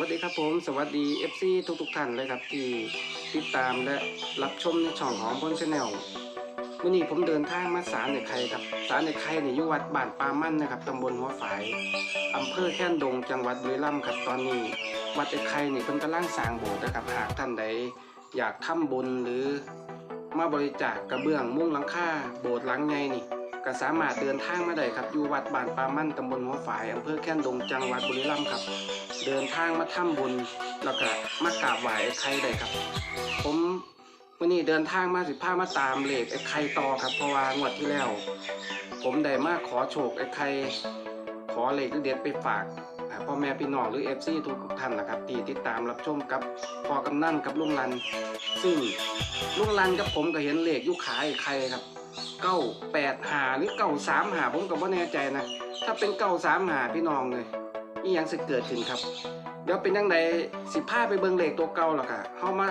วัสดีครับผม สวัสดี FC ทุกทุกๆท่านเลยครับ ที่ติดตามและรับชมในช่องของพนชาแนลวันนี้ผมเดินทางมาสารในไข่ครับสารในไข่ในยุวัดบ้านปามั่นนะครับตำบลหัวฝายอำเภอแค่นดงจังหวัดบุรีรัมย์ครับตอนนี้ วัดไอ้ไข่นี่เพิ่นกำลังสร้างโบสถ์นะครับหากท่านใดอยากทำบุญหรือมาบริจาคกระเบื้องมุ้งหลังคาโบสถ์หลังใหญ่นี่ ก็สามารถเดินทางมาได้ครับอยู่วัดบ้านปามั่นตำบลหัวฝายอำเภอแค่นดงจังหวัดบุรีรัมย์ครับ เดินทางมาทำบุญแล้วก็มากราบไหว้ไอ้ไข่ได้ครับ ผมวันนี้เดินทางมาสิพามาตามเลขไอ้ไข่ต่อครับเพราะว่างวดที่แล้ว ผมได้มาขอโชคไอ้ไข่ขอเลขเด็ดไปฝากพ่อแม่พี่น้องหรือเอฟซีทุกท่านนะครับที่ติดตามรับชมกับพอกำนันกับลุงรัน ซึ่งลุงรันกับผมก็เห็นเลขยุขายไอ้ไข่ครับ เก้าแปดหาหรือเก้าสามหาผมก็บ่แน่ใจนะ ถ้าเป็นเก้าสามหาพี่น้องเลยนี่ยังสิเกิดขึ้นครับ เดี๋ยวเป็นยังไงสิพาไปเบิงเลขตัวเก่าหรอกค่ะเข้ามา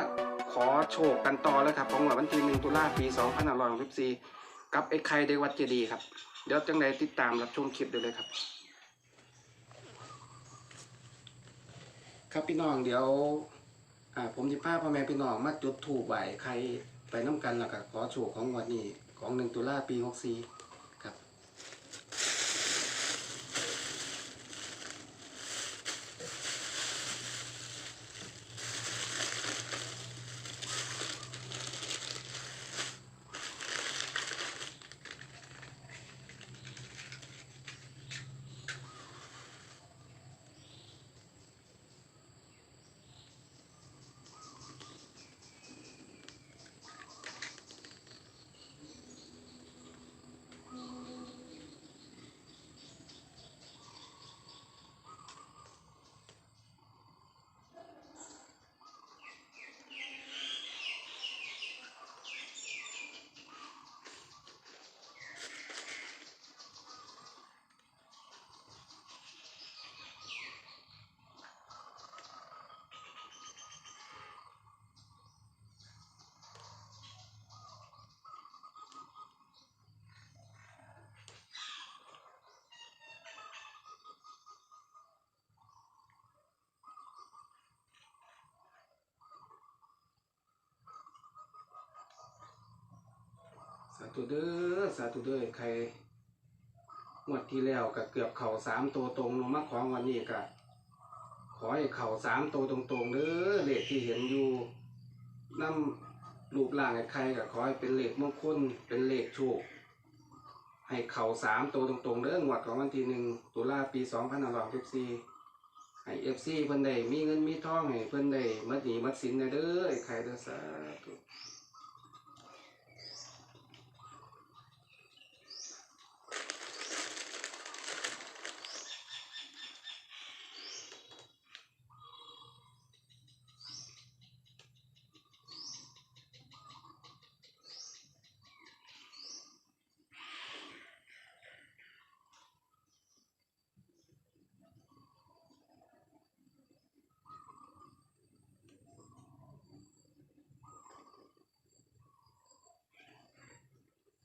ขอโชคกันต่อเลยครับของวันที่หนึ่งตุลาปีสองพันห้าร้อยหกสิบสี่กับไอ้ไข่เดวัดเจดีครับ เดี๋ยวจังไดติดตามรับชมคลิปได้เลยครับ ครับพี่น้องเดี๋ยวอ่าผมจะพาพ่อแม่พี่น้องมาจุดถูกไหวใครไปน้ำกันแล้วก็ขอโชคของงวันนี้ ของหนึ่งตุลาปีหกสี่ ธุเด้อสาธุเด้อใครงวดที่แล้วก็เกือบเข่าสามตัวตรงลงมาของวันนี้ก็ขอให้เข่าสามตัวตรงๆเด้อเลขที่เห็นอยู่น้ำรูปร่างไอ้ใครก็ขอให้เป็นเลขมงคลเป็นเลขโชคให้เข่าสามตัวตรงๆเด้องวดของวันที่หนึ่งตุลาปีสองพันห้าร้อยหกสิบสี่ให้เอฟซีเพิ่นได้มีเงินมีทองให้เพิ่นได้มัดหนีมัดสินได้เด้อไอ้ใครเด้อสาธุ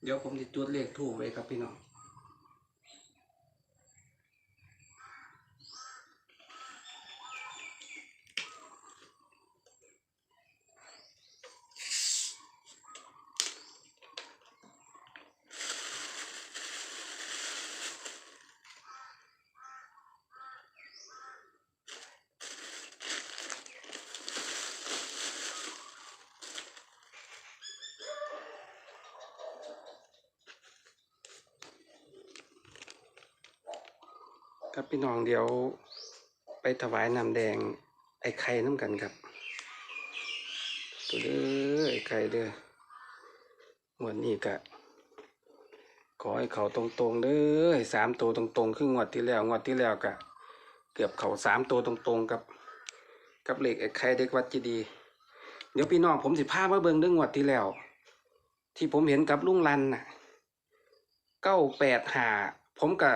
เดี๋ยวผมจะจดเลขถูกไว้ครับพี่น้อง ครับพี่น้องเดี๋ยวไปถวายน้ำแดงไอ้ไข่น้ำกันครับตัวเด้อไอ้ไข่เด้องวันนี้กะขอให้เขาตรงๆเด้อสามตัวตรงๆครึ่งงวดที่แล้วงวดที่แล้วกะ เกือบเขาสามตัวตรงๆกับ กับเหล็กไอ้ไข่เด็กวัดจีดี เดี๋ยวพี่น้องผมสิพามาเบิ่งเรื่องงวดที่แล้ว ที่ผมเห็นกับลุงรันน่ะเก้าแปดหาผมกะ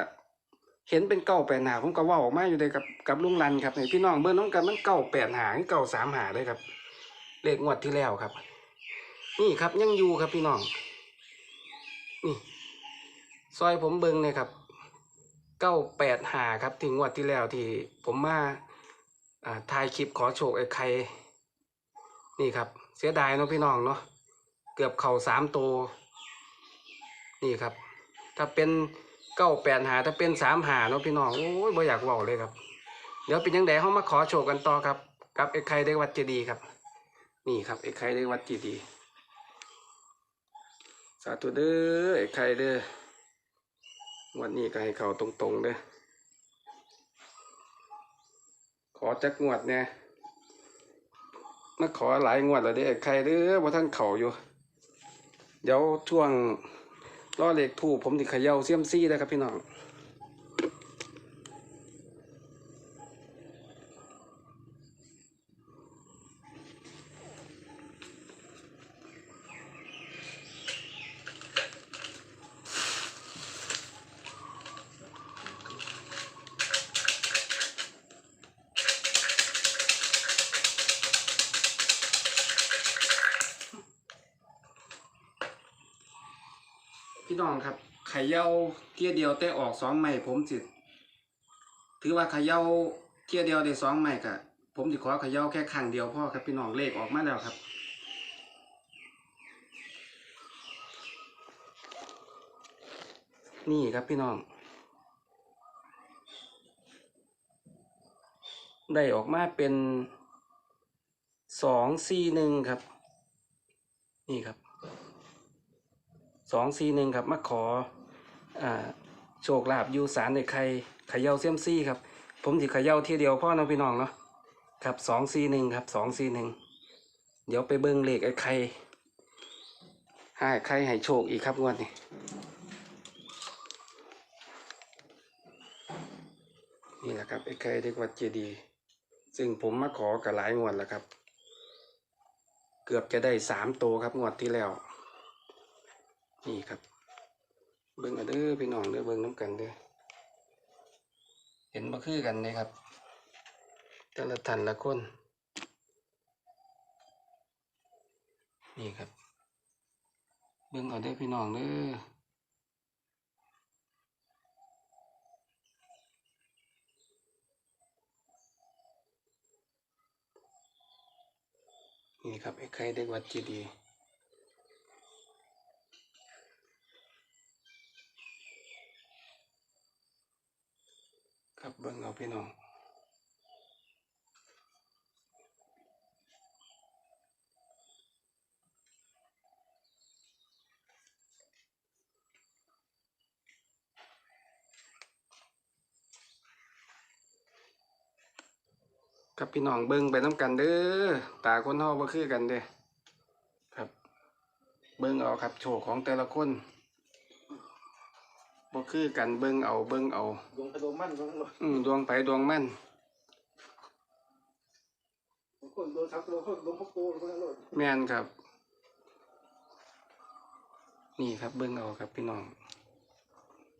เห็นเป็นเก้าแปดหาผมก็ว่าออกมาอยู่เลยกับกับลุงรันครับนี่พี่น้องเบิ้งน้องกันมันเก้าแปดหาเก้าสามหาเลยครับ เลขงวดที่แล้วครับ นี่ครับยังอยู่ครับพี่น้องนี่ซอยผมเบิ้งเนี่ยครับเก้าแปดหาครับที่งวดที่แล้วที่ผมมาอ่าถ่ายคลิปขอโชคไอ้ไข่นี่ครับ เสียดายเนาะพี่น้องเนาะเกือบเข่าสามตัวนี่ครับ ถ้าเป็น เก้าแปดหาถ้าเป็นสามหาเนาะพี่น้องโอ้ยบ่อยากเว้าเลยครับ เดี๋ยวเป็นยังไงเขามาขอโชคกันต่อครับ กับไอ้ไข่ได้วัดเจดีย์ครับ นี่ครับไอ้ไข่ได้วัดเจดีย์สาธุเด้อไอ้ไข่เด้อวันนี้ก็ให้เขาตรงๆเด้อขอจักงวดเนี่ยมาขอหลายงวดแล้วเด้อไอ้ไข่เด้อว่าท่านเขาอยู่ เดี๋ยวช่วง ล่อเหล็กถูกผมติเขย่าเซียมซี่นะครับพี่น้อง พี่น้องครับไข่เย่าเที่ยเดียวแต่ออกสองใหม่ผมสิถือว่าไข่เย่าเที่ยเดียวได้สองใหม่กะผมสิขอไข่เย่าแค่ครั้งเดียวพ่อครับพี่น้องเลขออกมาแล้วครับนี่ครับพี่น้อง ได้ออกมาเป็นสองสี่หนึ่งครับ นี่ครับ สองสี่หนึ่งครับมาขออ่าโชคลาภอยู่สารในใครเขย่าเซียมซี่ครับ ผมสิเขย่าที่เดียวพ่อน้องพี่น้องเนาะครับสองสี่หนึ่งครับสองสี่หนึ่งเดี๋ยวไปเบิ้งเลขไอ้ไข่ให้ไข่ให้โชคอีกครับงวดนี้นี่แหละครับไอ้ไข่เด็กวัดเจดีย์ซึ่งผมมาขอกับหลายงวดแล้วครับ เกือบจะได้สามตัวครับงวดที่แล้ว นี่ครับ เบิ่งเอเด้อพี่น้องเด้อเบิ่งน้ำกันเด้อเห็นบ่คือกันเลยครับ แต่ละท่านละคน นี่ครับ เบิ่งเอาเด้อพี่น้องเด้อนี่ครับไอ้ไข่เด็กวัดเจดีย์ ครับเบิ่งเอา พี่น้องครับพี่น้องเบิ่งไปน้ำกันเด้อตาคนเฮาบ่คือกันเด้อครับ เบิ่งเอาครับโชว์ของแต่ละคน คือกันเบิ่งเอาเบิ่งเอา ดวงกระดวงมั่นของเราอืมดวงไปดวงมันบางคนโดนทักโดนคนโดนพวกโตโดนอะไรแม่นครับ นี่ครับเบิ่งเอาครับพี่น้อง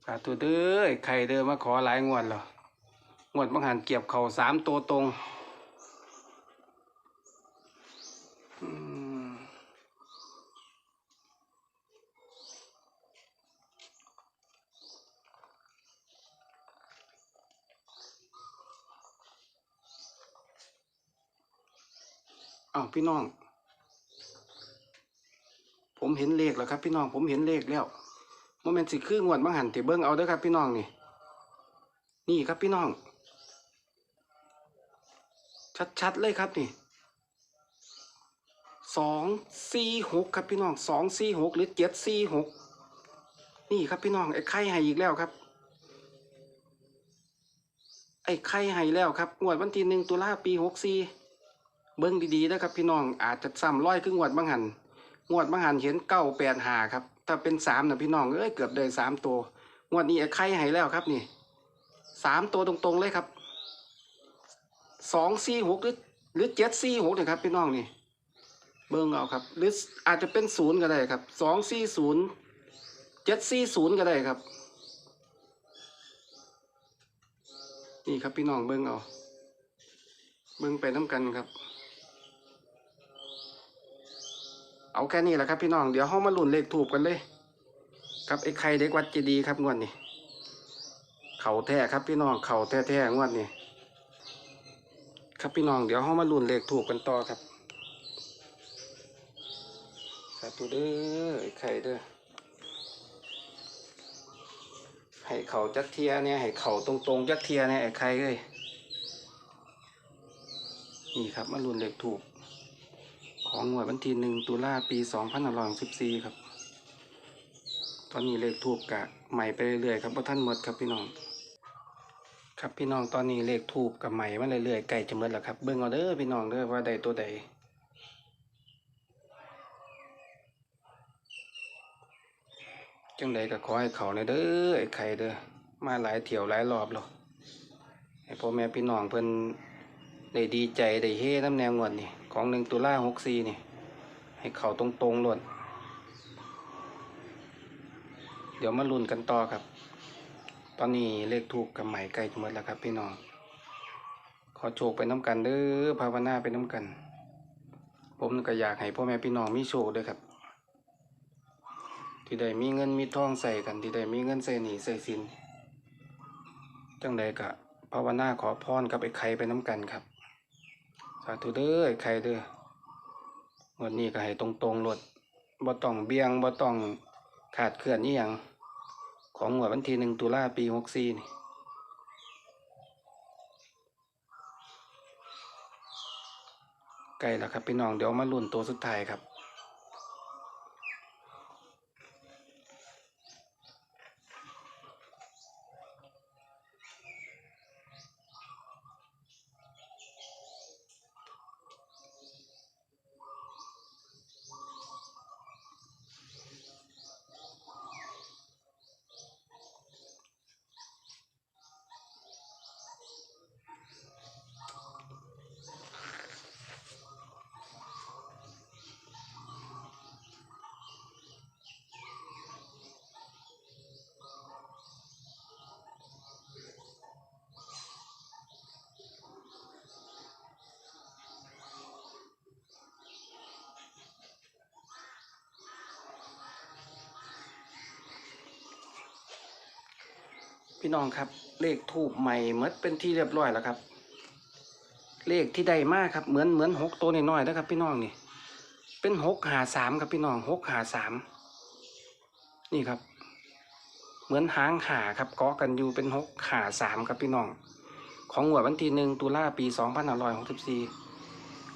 สาธุเด้อไอ้ไข่เด้อมาขอหลายงวดแล้วงวดบางหันเก็บเข่าสามตัวตรงอืม อ้าวพี่น้อง ผมเห็นเลขแล้วครับ พี่น้องผมเห็นเลขแล้วโมเมนต์สิคืองวดบางหันที่เบิ้งเอาเด้อครับ พี่น้องนี่ นี่ครับพี่น้อง ชัดๆเลยครับนี่สองสี่หกครับพี่น้องสองสี่หกหรือเจ็ดสี่หกนี่ครับพี่น้องไอ้ไข่ให้อีกแล้วครับ ไอ้ไข่ให้แล้วครับงวดวันที่หนึ่งตุลาปีหกสี่ เบิ้งดีๆนะครับ พี่น้องอาจจะซ้ำร้อยครึ่งงวดบางหันงวดบางหันเห็นเก้าแปดหาครับ ถ้าเป็นสามนะพี่น้องเอ้ยเกือบได้สามตัวงวดนี้ไอ้ไข่ให้แล้วครับนี่สามตัวตรงๆเลยครับสองสี่หกหรือหรือเจ็ดสี่หกนะครับ พี่น้องนี่เบิ่งเอาครับ หรืออาจจะเป็นศูนย์ก็ได้ครับสองสี่ศูนย์เจ็ดสี่ศูนย์ก็ได้ครับ นี่ครับพี่น้องเบิ่งเอาเบิ่งไปน้ำกันครับ เอาแค่นี้แหละครับพี่น้องเดี๋ยวห้องมาลุ่นเลขถูกกันเลย ครับไอ้ไข่เด็กวัดเจดีครับงวดนี้เข่าแท้ครับพี่น้องเข่าแท้ๆงวดนี้ครับพี่น้องเดี๋ยวเฮามาลุ้นเลขถูกกันต่อครับสาธุเด้อไอ้ไข่เด้อให้เข่าจักเทียเนี่ยให้เข่าตรงๆจักเทียเนี่ยไอ้ไข่เอ้ยนี่ครับมาลุ้นเลขถูก ของหน่วยวันที่หนึ่งตุลาปีสองพันหร้อยสิบสี่ครับ ตอนนี้เลขถูกกะใหม่ไปเรื่อยๆครับเพราะท่านหมดครับพี่น้อง ครับพี่น้องตอนนี้เลขถูกกับใหม่มาเรื่อยๆใกล้จะหมดแล้วครับเบิ่งเอาเด้อพี่น้องเด้อว่าใดตัวใดจังใดก็ขอให้เขาในเด้อไอ้ไข่เด้อมาหลายเที่ยวหลายรอบแล้วให้พ่อแม่พี่น้องเพิ่นได้ดีใจได้เฮน้ำแนวงวดนี่ ของหนึ่งตุลาหกสี่นี่ ให้เขาตรงๆล้วนเดี๋ยวมาลุ้นกันต่อครับ ตอนนี้เลขถูกกับใหม่ใกล้หมดแล้วครับพี่น้อง ขอโชคไปน้ำกันเด้อภาวนาไปน้ำกัน ผมก็อยากให้พ่อแม่พี่น้องมีโชคด้วยครับ ที่ได้มีเงินมีทองใส่กัน ที่ได้มีเงินใส่หนีใส่สินจังใดก็ภาวนาขอพรกับไอ้ไข่ไปน้ำกันครับ สาธุเด้อไอ้ไข่เด้อวันนี้ก็ให้ตรงๆรถบ่ต้องเบี่ยงบ่ต้องขาดเคลื่อนนี่ยังของหมวดวันที่หนึ่งตุลาปีหกสี่นี่ไกลแล้วครับพี่น้องเดี๋ยวมาลุ้นตัวสุดท้ายครับ พี่น้องครับ เลขทูบใหม่เมดเป็นที่เรียบร้อยแล้วครับ เลขที่ได้มากครับ เหมือนเหมือนหกตัวน้อยๆนะครับ พี่น้องนี่ เป็นหกหาสามครับพี่น้องหกหาสามนี่ครับ เหมือนหางหาครับเกาะกันอยู่เป็นหกหาสามครับพี่น้อง ของหวดวันที่หนึ่งตุลาปีสองพันห้าร้อยหกสิบสี่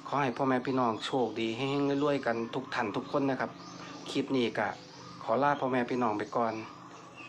ขอให้พ่อแม่พี่น้องโชคดีให้เฮงรวยกันทุกท่านทุกคนนะครับ คลิปนี้กะ ขอลาพ่อแม่พี่น้องไปก่อน